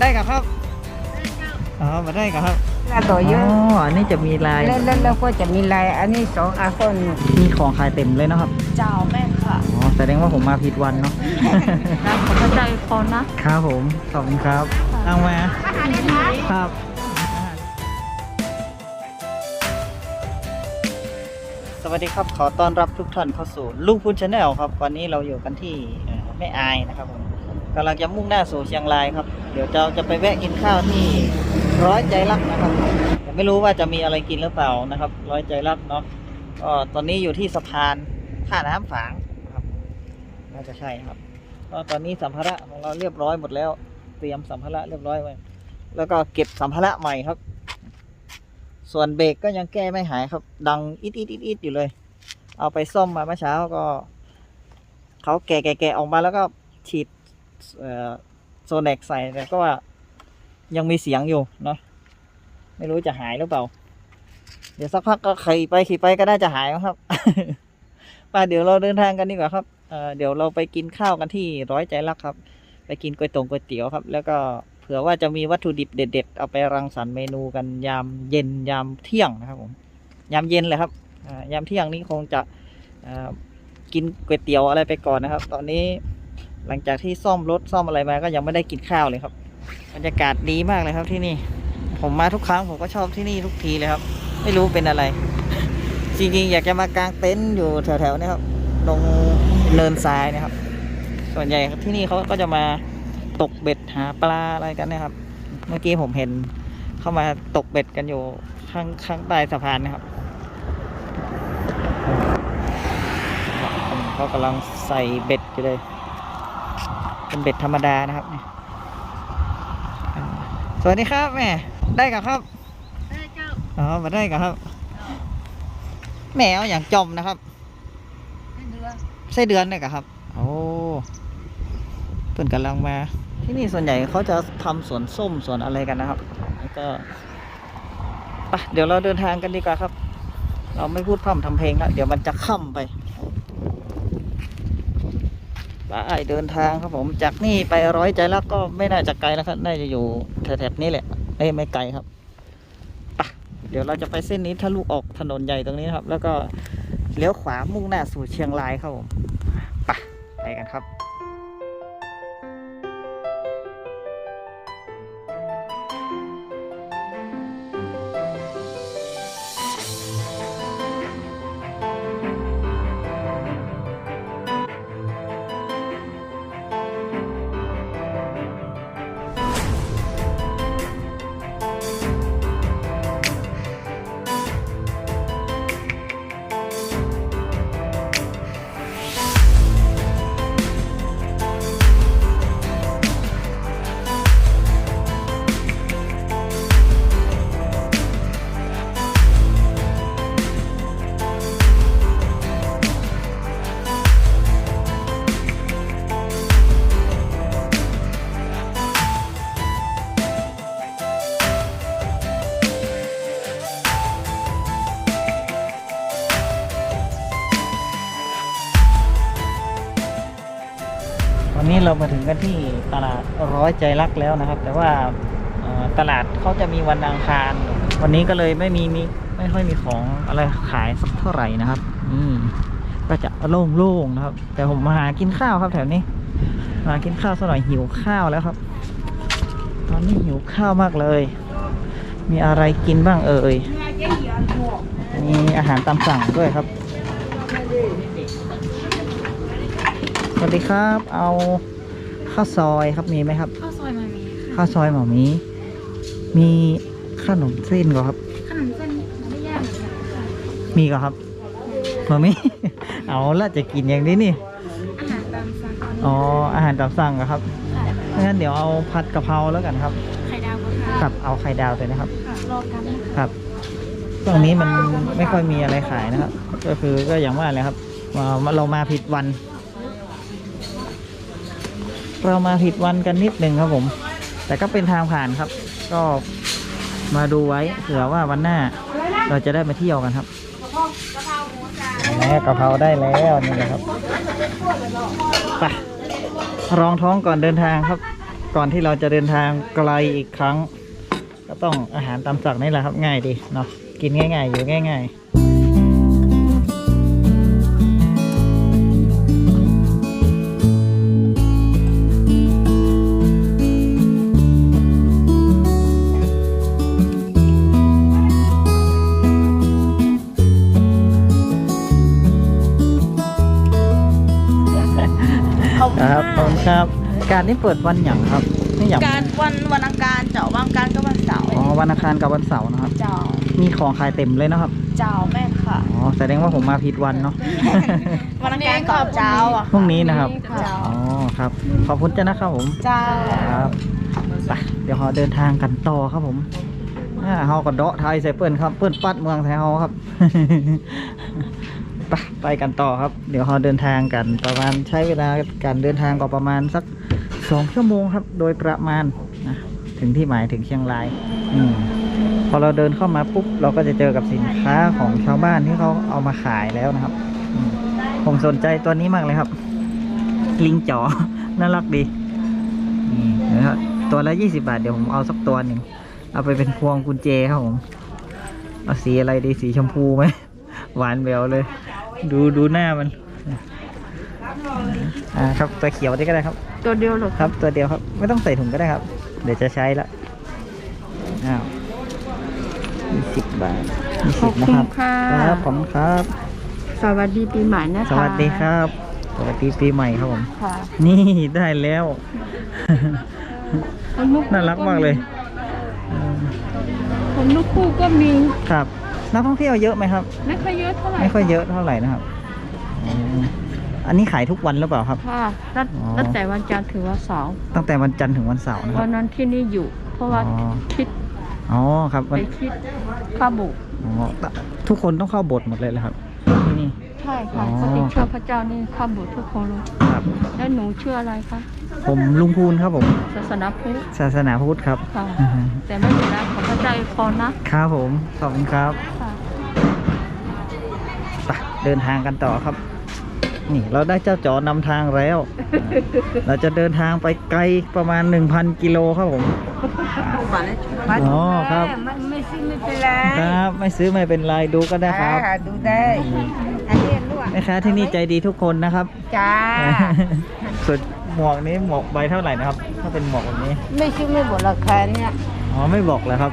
ได้กับครับอ๋อมาได้กับครับลาต่อเยอะอ๋ออันนี้จะมีลาย แล้วแล้วแล้วก็จะมีลายอันนี้สองอาคนมีของขายเต็มเลยนะครับ เจ้าแม่นค่ะอ๋อ แสดงว่าผมมาผิดวันเนาะน้ำของพระเจ้าอีกคนนะครับผม ขอบคุณครับเอามาครับ สวัสดีครับ ขอต้อนรับทุกท่านเข้าสู่ลูกพุนชาแนลครับ วันนี้เราอยู่กันที่เอ่อแม่อายนะครับผม กำลังจะมุ่งหน้าสู่เชียงรายครับ เดี๋ยวเราจะไปแวะกินข้าวที่ร้อยใจรักนะครับแต่ไม่รู้ว่าจะมีอะไรกินหรือเปล่านะครับ ร้อยใจรักเนาะก็ตอนนี้อยู่ที่สะพานท่าน้ำฝางนะครับน่าจะใช่ครับก็ตอนนี้สัมภาระของเราเรียบร้อยหมดแล้ว เตรียมสัมภาระเรียบร้อยไว้แล้วก็เก็บสัมภาระใหม่ครับ ส่วนเบรกก็ยังแก้ไม่หายครับ ดังอิดอิดอิดอิดอยู่เลย เอาไปซ่อมมาเมื่อเช้าก็เขาแกะแกะแกะออกมาแล้วก็ฉีด โซเน็กใส่แต่ก็ยังมีเสียงอยู่เนาะไม่รู้จะหายหรือเปล่า เดี๋ยวสักพักก็ขี่ไปขี่ไปก็น่าจะหายครับไป่ะเดี๋ยวเราเดินทางกันดีกว่าครับเเดี๋ยวเราไปกินข้าวกันที่ร้อยใจรักครับ ไปกินก๋วยตงก๋วยเตี๋ยวครับ แล้วก็เผื่อว่าจะมีวัตถุดิบเด็ด ๆ เอาไปรังสรรค์เมนูกันยามเย็นยามเที่ยงนะครับผมยามเย็นเลยครับยามเที่ยงนี้คงจะกินก๋วยเตี๋ยวอะไรไปก่อนนะครับ ตอนนี้ หลังจากที่ซ่อมรถซ่อมอะไรมาก็ยังไม่ได้กินข้าวเลยครับบรรยากาศดีมากเลยครับที่นี่ ผมมาทุกครั้งผมก็ชอบที่นี่ทุกทีเลยครับ ไม่รู้เป็นอะไร จริงๆ อยากจะมากางเต็นท์อยู่แถวๆนี้ครับตรงเนินทรายนะครับ ส่วนใหญ่ที่นี่เขาก็จะมาตกเบ็ดหาปลาอะไรกันนะครับ เมื่อกี้ผมเห็นเข้ามาตกเบ็ดกันอยู่ข้างข้างใต้สะพานนะครับเขากำลังใส่เบ็ดอยู่เลย เป็นเบ็ดธรรมดานะครับนี่อ่าสวัสดีครับแม่ ได้กับครับ ได้เจ้า อ๋อมาได้กับครับ แม่เอาอย่างจมนะครับได้เดือนไส้เดือนเนี่ยครับ โอ้เพื่อนกำลังมา ที่นี่ส่วนใหญ่เขาจะทำสวนส้มสวนอะไรกันนะครับ แล้วก็ไปเดี๋ยวเราเดินทางกันดีกว่าครับ เราไม่พูดพร่ำทำเพลงแล้ว เดี๋ยวมันจะค่ำไป ไปเดินทางครับผมจากนี่ไปร้อยใจลักก็ไม่น่าจะไกลนะครับน่าจะอยู่แถบๆนี้แหละไม่ไม่ไกลครับไปเดี๋ยวเราจะไปเส้นนี้ทะลุออกถนนใหญ่ตรงนี้ครับ แล้วก็เลี้ยวขวามุ่งหน้าสู่เชียงรายครับผมปะไปกันครับ เรามาถึงกันที่ตลาดร้อยใจรักแล้วนะครับ แต่ว่าตลาดเขาจะมีวันอังคาร วันนี้ก็เลยไม่มีมีไม่ค่อยมีของอะไรขายสักเท่าไหร่นะครับ อืมก็จะโล่งๆนะครับ แต่ผมมาหากินข้าวครับแถวนี้ มากินข้าวสักหน่อยหิวข้าวแล้วครับ ตอนนี้หิวข้าวมากเลย มีอะไรกินบ้างเอ่ยมีอาหารตามสั่งด้วยครับ สวัสดีครับ เอา ข้าวซอยครับมีไหมครับ ข้าวซอยมามีค่ะข้าวซอยหมอมี มีขนมเส้นก็ครับ ขนมเส้นมันไม่ยากเหมือนกันค่ะมีก็ครับหมอมี เอาละจะกินอย่างนี้นี่ อาหารตามสั่งอ๋ออาหารตามสั่งเหรอครับค่ะงั้นเดี๋ยวเอาผัดกะเพราแล้วกันครับไข่ดาวก็ค่ะกับเอาไข่ดาวเลยนะครับ ค่ะรอกันนะคะครับช่วงนี้มันไม่ค่อยมีอะไรขายนะครับ ก็คือก็อย่างว่าเลยครับว่าเรามาผิดวัน เรามาผิดวันกันนิดหนึ่งครับผม แต่ก็เป็นทางผ่านครับ ก็มาดูไว้เผื่อว่าวันหน้า เราจะได้มาเที่ยวกันครับแหมกะเพราได้แล้วนี่แหละครับไปรองท้องก่อนเดินทางครับไปก่อนที่เราจะเดินทางไกลอีกครั้ง ก็ต้องอาหารตามสั่งนี่แหละครับ ง่ายดีเนาะกินง่าย ๆ อยู่ง่ายข นี้เปิดวันหยั่งครับนี่หยั่งการวันวันอังคารเจ้าวันอังคารก็วันเสาร์อ๋อวันอังคารกับวันเสาร์นะครับ เจ้ามีของขายเต็มเลยนะครับ เจ้าแม่นค่ะอ๋อแสดงว่าผมมาผิดวันเนาะวันอังคารก่อนเจ้าอะพรุ่งนี้นะครับเจ้าอ๋อครับขอบคุณเจ้านะครับผมเจ้าครับไปเดี๋ยวเราเดินทางกันต่อครับผมอ่าเฮาก็เดาะไทยใส่เปิ้นครับเปิ้นปัดเมืองไทยเฮาครับไปไปกันต่อครับ เดี๋ยวเราเดินทางกันประมาณใช้เวลาการเดินทางก็ประมาณสัก สองชั่วโมงครับ โดยประมาณนะถึงที่หมายถึงเชียงรายอืมพอเราเดินเข้ามาปุ๊บเราก็จะเจอกับสินค้าของชาวบ้านที่เขาเอามาขายแล้วนะครับอผมสนใจตัวนี้มากเลยครับ ลิงจ๋อ น่ารักดีนี่นะครับตัวละยี่สิบาทเดี๋ยวผมเอาสักตัวหนึ่ง เอาไปเป็นพวงกุญแจครับผม เอาสีอะไรดีสีชมพูไหม หวานแววเลย ดูดูหน้ามัน อ่าครับตัวเขียวนี่ก็ได้ครับ ตัวเดียวเหรอครับตัวเดียวครับ ไม่ต้องใส่ถุงก็ได้ครับ เดี๋ยวจะใช้ละอ้าวยี่สิบบาทยี่ขสิอบบนะคุคณรับค่ะ ครับผมครับ สวัสดีปีใหม่นะคะสวัสดีครับ สวัสดีปีใหม่ครับผม ค่ะนี่ได้แล้ว คนลูกน่ารักมากเลยอืมคนลูกคู่ก็มีครับ นักท่องเที่ยวเยอะไหมครับ ไม่ค่อยเยอะเท่าไหร่ไม่ค่อยเยอะเท่าไหร่นะครับอืม อันนี้ขายทุกวันหรือเปล่าครับ ค่ะตั้งอ๋อ ตั้งแต่วันจันทร์ถึงวันเสาร์ตั้งแต่วันจันทร์ถึงวันเสาร์นะควัรับ นนั้นที่นี่อยู่ เพราะว่าอ๋อ คิดอ๋อครับไปวันคิดข้าบุกอ๋อทุกคนต้องเข้าโบทหมดเลยเหรอครับที่นี่ ใช่ค่ะอ๋อปกติเชื่อพระเจ้านี่ข้าบุกทุกคนเลยครับ แล้วหนูเชื่ออะไรคะผมลุงพูนครับผมศาสนาพุทธศาสนาพุทธครับค่ะแต่ไม่เป็นไรขอพระเจ้าอวยพรนะครับผมขอบคุณครับค่ะ ไปเดินทางกันต่อครับ นี่เราได้เจ้าจอนำทางแล้ว เราจะเดินทางไปไกลประมาณ 1,000 กิโลครับผมอ๋อครับมันไม่ซื้อไม่เป็นไรครับไม่ซื้อไม่เป็นไรดูก็ได้ครับอ่าดูได้อันนี้ลวกแม่ค้าที่นี่ใจดีทุกคนนะครับจ้าส่วนหมวกนี้หมวกใบเท่าไหร่นะครับ ถ้าเป็นหมวกแบบนี้ ไม่ซื้อไม่บอกราคาเนี่ยอ๋อไม่บอกเลยครับ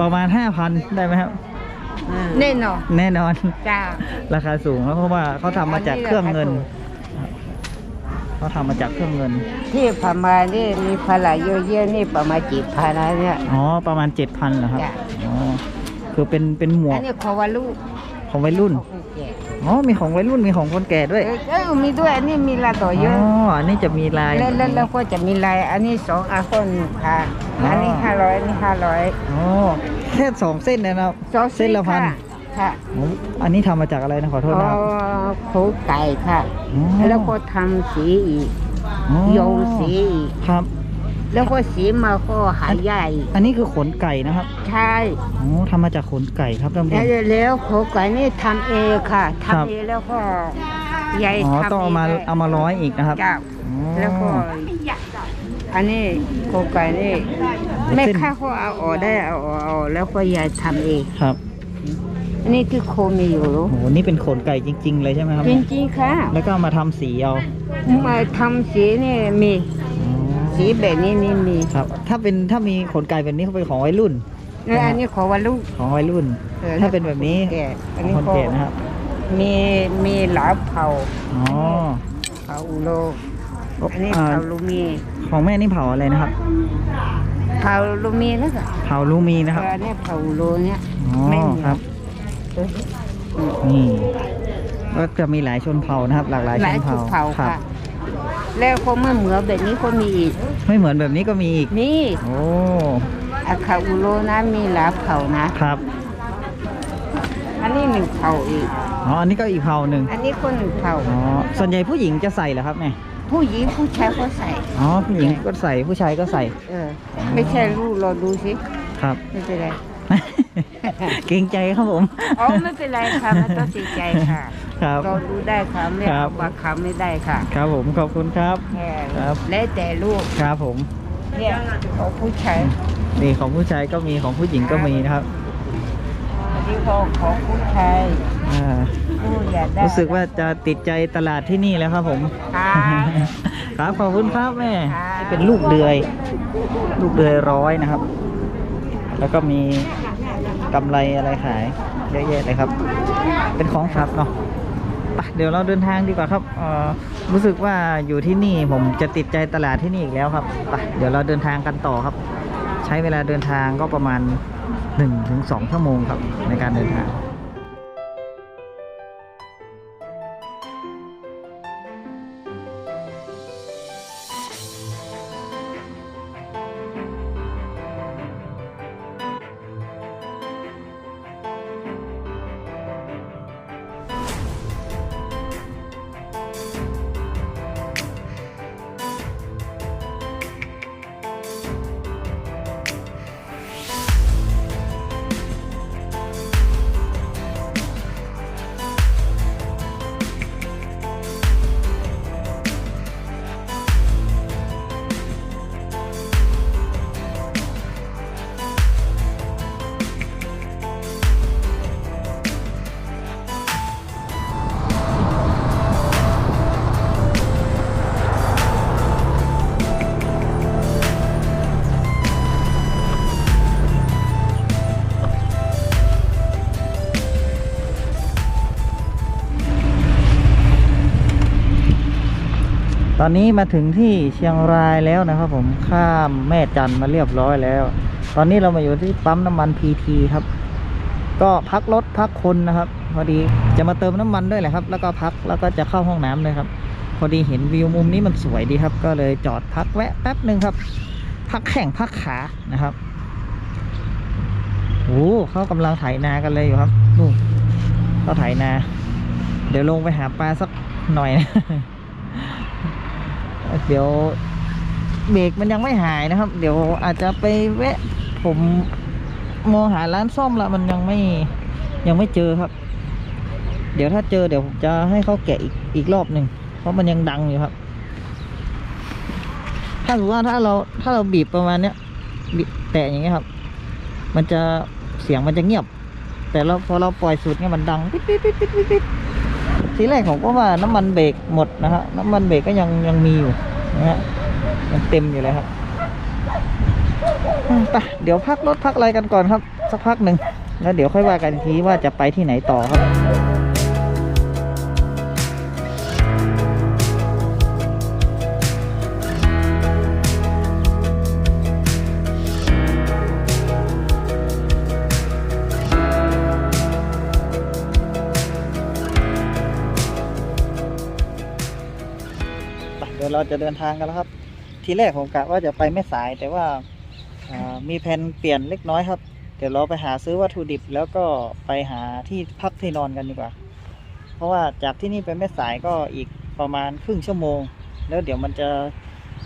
ประมาณห้าพันได้ไหมครับ แน่นอนแน่นอน จ้า ราคาสูงครับเพราะว่าเขาทำมาจากเครื่องเงิน เขาทำมาจากเครื่องเงิน ที่พม่านี่มีพลายเยอะๆนี่ประมาณกี่พันนะเนี่ย อ๋อ ประมาณเจ็ดพันเหรอครับ จ้ะ อ๋อ คือเป็นเป็นหมวอักนนี้ขอว่าลูกของวัยรุ่นอ๋ อมีของวัยรุ่นมีของคนแก่ด้วยเออเออมีด้วยอันนี้มีลายต่อเยอ๋อะออันนี้จะมีลายแล้วแล้วแล้วก็จะมีลายอันนี้สองอาคนค่ะอันนี้ห้าร้อยอันนี้ห้าร้อยอ๋อแค่สองเส้นเนยนะครับสองเส้นละพันค่ะค่ะอ๋ออันนี้ทำมาจากอะไรนะขอโทษอ๋อนะครับ โคไก่ค่ะ อ๋อ แล้วก็ทำสีอีกอ๋อโยงสีอีกครับ แล้วก็สีมาก็หายใหญ่ อันนี้คือขนไก่นะครับ ใช่อ๋อทำมาจากขนไก่ครับท่านผู้ชแล้วมแล้วโคไก่นี่ทำเองค่ะครับ ทำเองแล้วก็ใหญ่อ๋อทำต้องเอามาเงเอามาร้อยอีกนะครับเจ้าอ๋อ แล้วก็อันนี้โคไก่นี่เส้นแม่ค้าเขาเอาออกได้เอาออกเอาแล้วก็ยายทำเองครับอันนี้ที่โคมีอยู่โอ้โหนี่เป็นขนไก่จริง ๆ เลยใช่ไหมครับจริงๆค่ะ แล้วก็เอามาทำสีเอา มาทำสีนี่มีอ๋อ สีแบบนี้นี่มีครับ ถ้าเป็นถ้ามีขนไก่แบบนี้เขาเป็นของวัยรุ่นแล้วอันนี้ขอว่าลูกของวัยรุ่นออถ้าเป็นแบบนี้แก่อันขนี้องคนก็แก่นะครับ มีมีหลายเผ่าอ๋อเผ่าอุโลอันนี้อ่าเผ่าลูมีของแม่นี่เผาอะไรนะครับเผ่าลูมีนะค่ะเผาลูมีนะครับอันนี้เผ่าอุโลเนี่ยอ๋อไม่เหมือนครับเออนี่ก็จะมีหลายชนเผ่านะครับ หลากหลายหชลายนชุเผ่าดเผ่าครับค่ะ แล้วก็เมื่อเหมือแบบนี้ก็มีอีกไม่เหมือนแบบนี้ก็มีอีกนี่โอ้อาคาอุโลนะมีหลายเผ่านะ ครับ อันนี้หนึ่งเผ่าอีก อ๋อ อันนี้ก็อีกเผ่าหนึ่งอันนี้ก็หนึ่งเผ่าอ๋อ ส่วนใหญ่ผู้หญิงจะใส่เหรอครับแม่ ผู้หญิงผู้ชายก็ใส่ อ๋อ ผู้หญิงก็ใส่ ผู้ชายก็ใส่ เออ ไม่ใช่ลูกเราดูสิ ครับ ไม่เป็นไร เกรงใจครับผม อ๋อ ไม่เป็นไรค่ะไม่ต้องเสียใจค่ะ ครับก็ดูได้ค่ะไม่ครัเอาบบังคับไม่ได้ค่ะครับผมขอบคุณครับ แค่ครับ แล้วแต่ลูกครับผม เนี่ยของผู้ชายนี่ของผู้ชายก็มีของผู้หญิงก็มีนะครับอันนี้ของของผู้ชายอ่าผู้อยากได้รู้สึกว่าจะติดใจตลาดที่นี่แล้วครับผม ค่ะ ครับขอบคุณครับแม่ค่ะ นี่เป็นลูกเดือย ลูกเดือยร้อยนะครับ แล้วก็มีกำไรอะไรขายเยอะแยะเลยครับ เป็นของฝากเนาะไปเดี๋ยวเราเดินทางดีกว่าครับเอ่อรู้สึกว่าอยู่ที่นี่ผมจะติดใจตลาดที่นี่อีกแล้วครับไปเดี๋ยวเราเดินทางกันต่อครับ ใช้เวลาเดินทางก็ประมาณ 1-2 ชั่วโมงครับในการเดินทาง อนนี้มาถึงที่เชียงรายแล้วนะครับ ผมข้ามแม่จันมาเรียบร้อยแล้ว ตอนนี้เรามาอยู่ที่ปั๊มน้ำมันพีทีครับ ก็พักรถพักคนนะครับ พอดีจะมาเติมน้ำมันด้วยแหละครับ แล้วก็พักแล้วก็จะเข้าห้องน้ำเลยครับ พอดีเห็นวิวมุมนี้มันสวยดีครับ ก็เลยจอดพักแวะแป๊บหนึ่งครับ พักแข่งพักขานะครับโอ้เขากำลังไถนากันเลยอยู่ครับนู่นเขาไถนา เดี๋ยวลงไปหาปลาสักหน่อยนะ เดี๋ยวเบรกมันยังไม่หายนะครับ เดี๋ยวอาจจะไปแวะ ผมมองหาร้านซ่อมละมันยังไม่ยังไม่เจอครับ เดี๋ยวถ้าเจอเดี๋ยวผมจะให้เขาแกะอีกอีกรอบหนึ่งเพราะมันยังดังอยู่ครับ ถ้าสมมติว่าถ้าเราถ้าเราบีบประมาณเนี้ยบีบแตะอย่างเงี้ยครับ มันจะเสียงมันจะเงียบ แต่เราพอเราปล่อยสุดเนี่ยมันดังปิ๊ดปิ๊ดปิ๊ดปิ๊ดปิ๊ด ทีแรกผมก็ว่าน้ำมันเบรกหมดนะฮะน้ำมันเบรกก็ยังยังมีอยู่นะฮะยังเต็มอยู่เลยครับไปเดี๋ยวพักรถพักอะไรกันก่อนครับ สักพักหนึ่งแล้วเดี๋ยวค่อยว่ากันทีว่าจะไปที่ไหนต่อครับ เราจะเดินทางกันแล้วครับ ทีแรกผมกะว่าจะไปไม่สายแต่ว่าอ่ามีแผนเปลี่ยนเล็กน้อยครับ เดี๋ยวเราไปหาซื้อวัตถุดิบ แล้วก็ไปหาที่พักที่นอนกันดีกว่า เพราะว่าจากที่นี่ไปแม่สายก็อีกประมาณครึ่งชั่วโมง แล้วเดี๋ยวมันจะ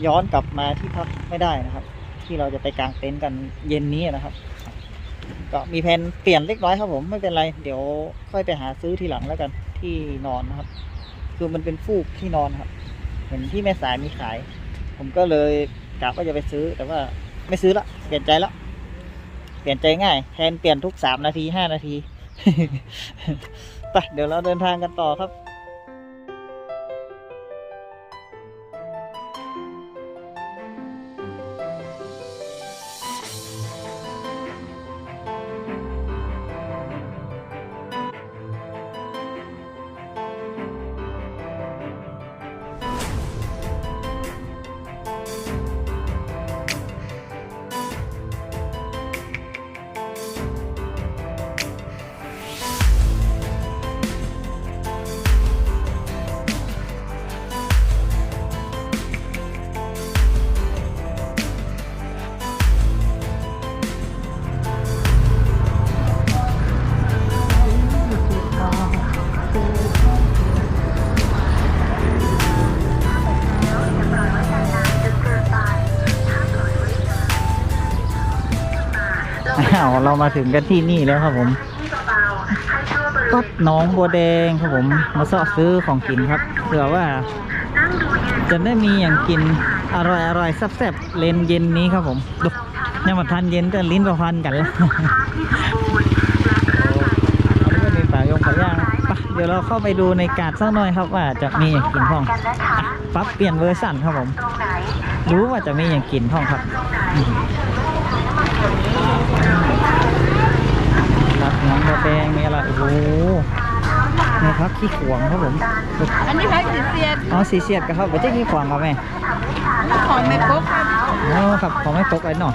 ย้อนกลับมาที่พักไม่ได้นะครับ ที่เราจะไปกางเต็นท์กันเย็นนี้นะครับ ก็มีแผนเปลี่ยนเล็กน้อยครับผมไม่เป็นไร เดี๋ยวค่อยไปหาซื้อทีหลังแล้วกันที่นอนนะครับ คือมันเป็นฟูกที่นอนครับ เห็นที่แม่สายมีขาย ผมก็เลยกะว่าจะไปซื้อ แต่ว่าไม่ซื้อละเปลี่ยนใจละเปลี่ยนใจง่าย แทนเปลี่ยนทุกสามนาทีห้านาที ไปเดี๋ยวเราเดินทางกันต่อครับ อ้าวเรามาถึงกันที่นี่แล้วครับผมปัดหน้องบัวแดงครับผม มาเสาะซื้อของกินครับเผื่อว่า จะได้มีอย่างกินอร่อยอร่อยแซ่บๆเลนเย็นนี้ครับผมดูยังมาทันเย็นแต่ลิ้นประพันกันแล้วไม่มีปลายงปลาย่างไปเดี๋ยวเราเข้าไปดูในกาดสักหน่อยครับว่าจะมีอย่างกินห้องอะปรับเปลี่ยนเวอร์ชันครับผม รู้ว่าจะมีอย่างกินห้องครับ อืมรับน้องกระแดงมีอะไรโอ้โหนี่ครับขี้ขวางครับผมอันนี้พักสีเสียดอ๋อสีเสียดกับครับไม่ใช่ขี้ขวางครับแม่ของไม่ปุ๊กครับอ๋อครับของไม่ตกไว้หน่อย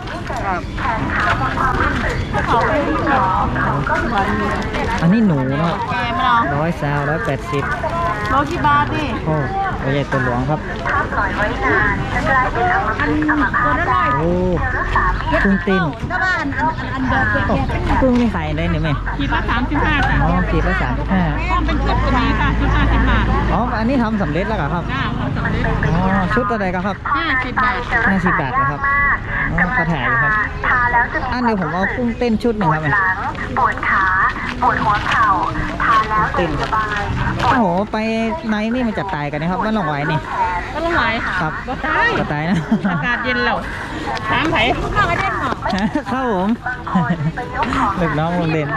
ของไม่ปุ๊กหรออันนี้หนูเนาะแกไม่เอาร้อยซาวร้อยแปดสิบโลกี่บาทนี่โอ้ ตัวใหญ่ตัวหลวงครับอันตัวละร้อยโอ้กุ้งตีนก็บ้านอันอันอันเดิมเป็นโอ้แกเป็นกุ้งนี่ขายได้เนี่ยไหมขีดละสามสิบห้าจ้ะอ๋อขีดละสามสิบห้าห้องเป็นชุดก็มีค่ะชุดห้าสิบบาทอ๋ออันนี้ทำสำเร็จแล้วเหรอครับจ้าของสำเร็จอ๋อชุดอะไรกันครับห้าสิบบาทห้าสิบบาทนะครับอ๋อเขาถ่ายอยู่ครับอันเดียวผมเอากุ้งเต้นชุดหนึ่งครับแม่ปวดขา ปวดหัวเข่าทานแล้วจะสบาย โอ้โห ไปในนี่มันจะตายกันนะครับมันลงไว้นี่ ก็ละหลายครับก็ตายจะตายนะ อากาศเย็นแล้วถามไผ่ข้าวกระเด็นหรอครับผมเด็กน้องโรงเรียน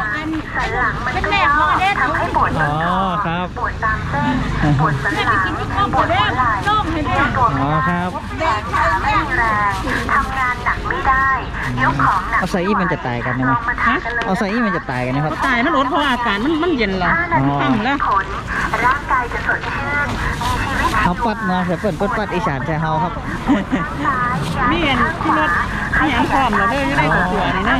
สันหลังมันเป็นก็แม่ของกระเด็นทำให้ปวดอ๋อครับปวดตามเส้นปวดสันหลังข้าวกระเด็นต้มให้แม่ตัวอ๋อครับแขนขาไม่มีแรงทำงานหนักไม่ได้ยกของหนักเอาใส่อีมันจะตายกันนะไหมลองมาทานกันเลยเอาใส่อีมันจะตายกันนะครับตายมันอดเพราะอากาศมันมันเย็นแล้วห้านาทีอ๋อทำแล้วผลร่างกายจะสดชื่นมีชีวิตชี เขาปัดมาใส่เปิดเปิดปัดอีสานใส่เฮาครับซ้ายนี่เห็นที่รถนี่ยังพร้อมแล้วเด้ออยู่ในข้าวขัวนี่นะ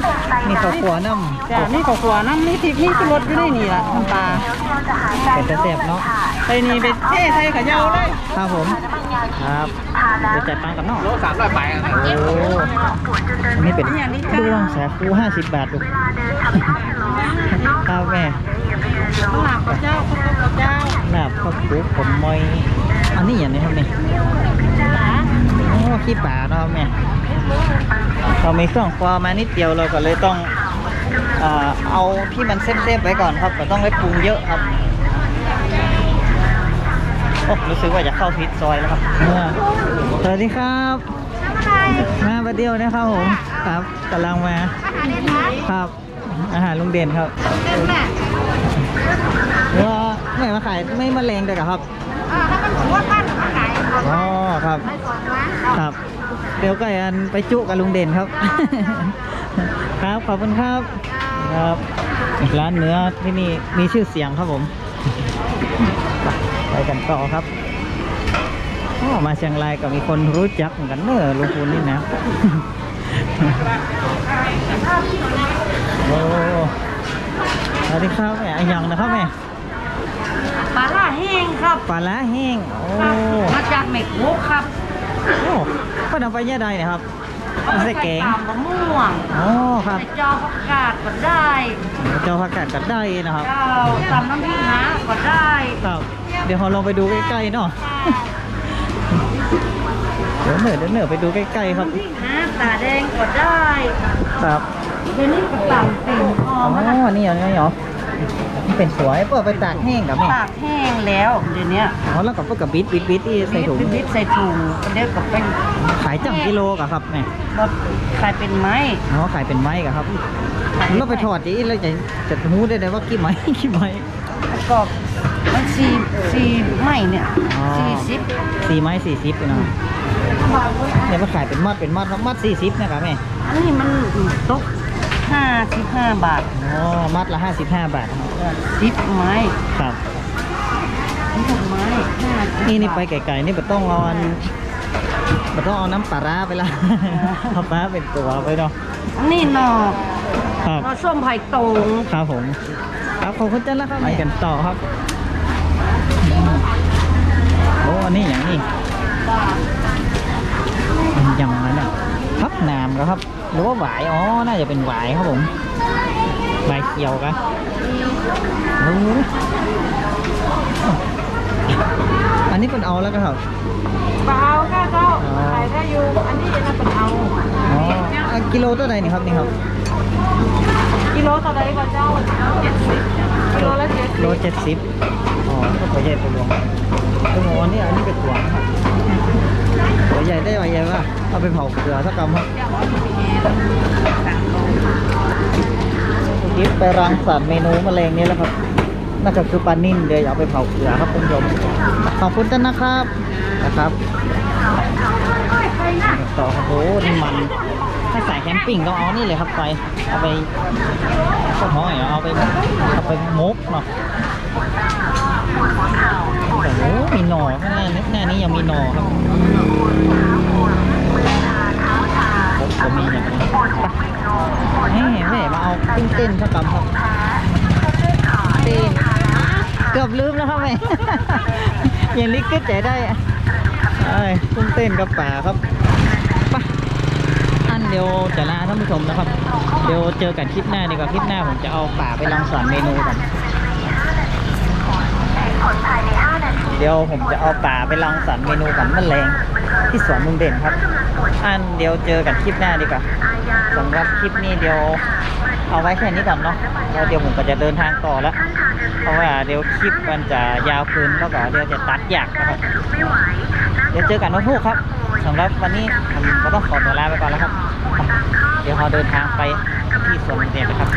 นี่ข้าวขัวน้ำจ้านี่ข้าวขัวน้ำนี่ที่นี่ที่รถอยู่ในนี่ล่ะน้ำปลาเราจะหายใจเป็นตะเสียบเนาะใส่นี่ไปเทใส่ขยาเลยครับผมครับเดี๋ยวจ่ายตังค์กับน้องโลสามร้อยไปโอ้อันนี้เป็นด้วงสาคูห้าสิบบาทดูครับแม่ข้าวหลามข้าวเจ้าข้าวต้มข้าวเจ้าหนาบข้าวคุกผมมอย อันนี้อย่างนี้ครับนี่โอ้ขี้ป่าเนาะครับแม่เรามีเครื่องครัวมานิดเดียวเราก็เลยต้องอ่าเอาที่มันเซฟๆไว้ก่อนครับแต่ต้องไม่ปรุงเยอะครับโอ้รู้สึกว่าจะเข้าพิษซอยแล้วครับสวัสดีครับมาประเดียวนะครับผมครับกำลังมาครับ อาหารลุงเด่นครับว่าไม่มาขายไม่มาแรงเลยเหรอครับอ๋อครับครับ เดี๋ยวก็อันไปจุกับลุงเด่นครับ ครับขอบคุณครับครับร้านเนื้อที่นี่มีชื่อเสียงครับผม ไปกันต่อครับอ๋อมาเชียงรายก็มีคนรู้จักเหมือนกันเนอะลุงพูนนี่นะโอ้สวัสดีครับแม่อันยังนะครับแม่ปลาล่า แห้งครับปลาล้าแห้งโอ้มาจากเม็กมุกครับโอ้ก็นำไปแย่ใดเนี่ยครับเอาใส่แกงตามมะม่วงอ๋อครับใส่จอผักกาดก็ได้เจ้าผักกาดกัดได้นะครับเจ้าตำน้ำพริกนะก็ได้ครับ เดี๋ยวเราลองไปดูใกล้ๆเนาะเดี๋ยวเหนือเดี๋ยวเหนือไปดูใกล้ๆครับพริกนะตาแดงก็ได้ ครับเดี๋ยวนี้ก็ตำติ่งหออ๋อมนะนี่เหรอนี่เหรอ มันเป็นสวยเปิดไปตากแห้งกับแม่ตากแห้งแล้วเดี๋ยวนี้อ๋อแล้วกับพวกกับบิดบิดบิดที่ใส่ถุงบิดๆใส่ถุงเดี๋ยวก็เป็นขายจังกิโลกับครับแม่บดขายเป็นไม้อ๋อขายเป็นไม้กับครับแล้วไปทอดจีแล้วจะจะรู้ได้เลยว่ากี่ไม้กี่ไม้แล้วก็มันสี่สี่ไม้เนี่ยอ๋อสี่สิบสี่ไม้สี่สิบเนาะเนี่ยมาขายเป็นมัดเป็นมัดมัดสี่สิบนะครับแม่อันนี้มันตก ห้าสิบห้าบาทอ๋อมัดละห้าสิบห้าบาทครับสิบไม้ครับสิบไม้ห้าสิบนี่นี่ไปบาท ไกลๆนี่ไม่ต้องเอาอันไม่ต้องเอาน้ำปลาร้าไปละ เอาปลาเป็นตัวไปเนาะอันนี้หนอครับ หนอส้มไผ่ตรง ครับผมครับขอบคุณเจ้าแล้วครับไปกันต่อครับโอ้อันนี้อย่างนี้มันยังนั้นอะ พับนามเหรอครับ หรือว่าหวาย อ๋อ น่าจะเป็นหวายครับผมหวายเขียวกันโอ้อันนี้เป็นเอาแล้วก็ครับเปล่าค่ะเจ้าอ๋อขายได้อยู่อันนี้นะเป็นเอาอ๋ออะกิโลเท่าไหร่นี่ครับนี่ครับ กิโลต่อใดก็เจ้าเจ็ดสิบโลละเจ็ดสิบโลเจ็ดสิบอ๋อก็ตัวใหญ่ตัวรวมตัวหมอนี่อันนี้เป็นตัวนะครับ ใหญ่ได้ไหมใหญ่ป่ะเอาไปเผาเกลือสักกำครับคิดไปรังสรรค์เมนูแมลงนี้แล้วครับ น่าจะคือปลานิ่นเดี๋ยวเอาไปเผาเกลือครับคุณผู้ชมขอบคุณท่านนะครับนะครับต่อโอ้โหนี่มันถ้าสายแคมปิ้งต้องเอานี่เลยครับไปเอาไปก็หอยเอาไปเอาไปมุกเนาะ อ้มีหน่อข้างหน้านี้หน้านี้ยังมีหน่อครับผมมีอย่างนี้แม่แม่มาเอากุ้งเต้นสักกำครับเต้นเกือบลืมแล้วครับแม่ยังลิกกึดใจได้อะเอ้ยกุ้งเต้นกับป่าครับไปอันเดียวจะลาท่านผู้ชมนะครับ เดี๋ยวเจอกันคลิปหน้าดีกว่าคลิปหน้าผมจะเอาป่าไปลองสอนเมนูกัน ผลภายใน 5 นาที เดี๋ยวผมจะเอาป่าไปลองสรรค์เมนูกับแมลงที่สวนลุงเด่นครับ อันเดี๋ยวเจอกันคลิปหน้าดีกว่าสำหรับคลิปนี้เดี๋ยวเอาไว้แค่นี้ก่อนเนาะแล้วเดี๋ยวผมก็จะเดินทางต่อแล้วเพราะว่าเดี๋ยวคลิปมันจะยาวเกินแล้วก็เดี๋ยวจะตัดยากนะครับเดี๋ยวเจอกันวันพุธครับสำหรับวันนี้ผมก็ต้องขอตัวลาไปก่อนแล้วครับ เดี๋ยวเราเดินทางไปที่สวนลุงเด่นนะครับ